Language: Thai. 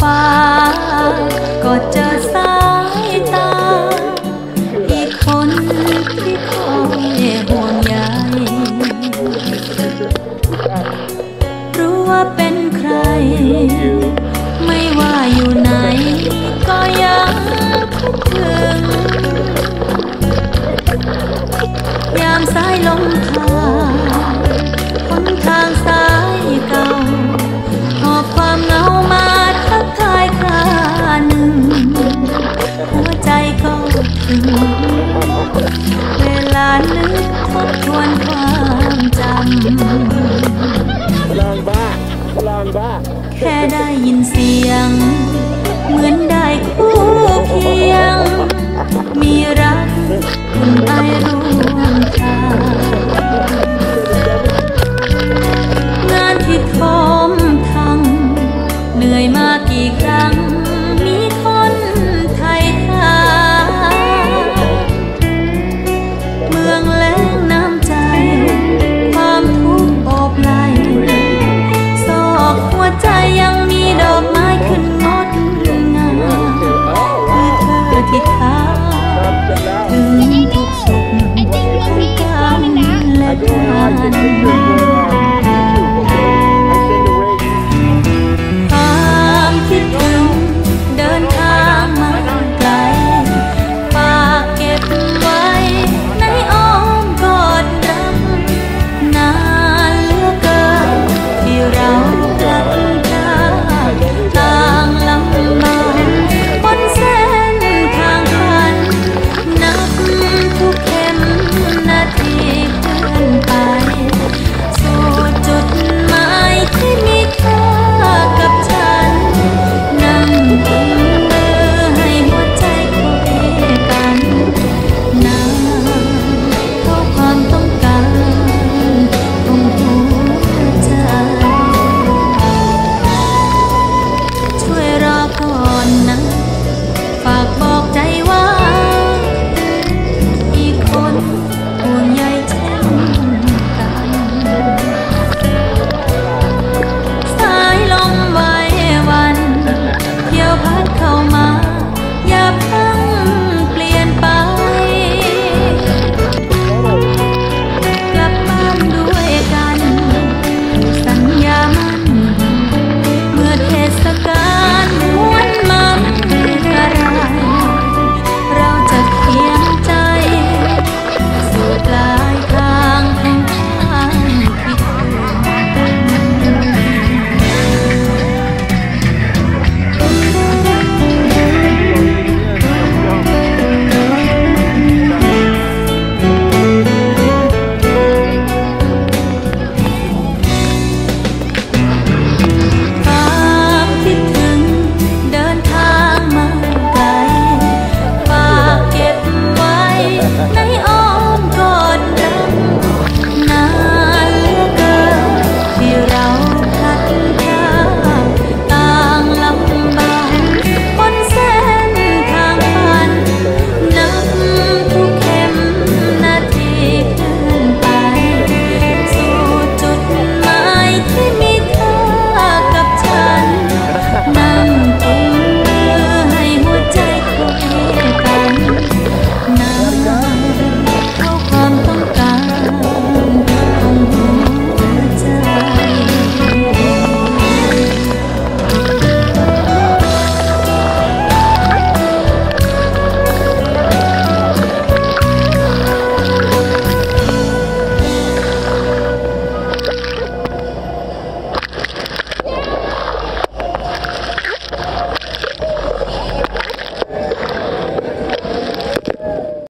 ฟ้า ก็เจอสายตา อีกคนที่คอยห่วงใยรู้ว่าเป็นใคร ไม่ว่าอยู่ไหน ก็ยังคิดถึง ยามสายลม ก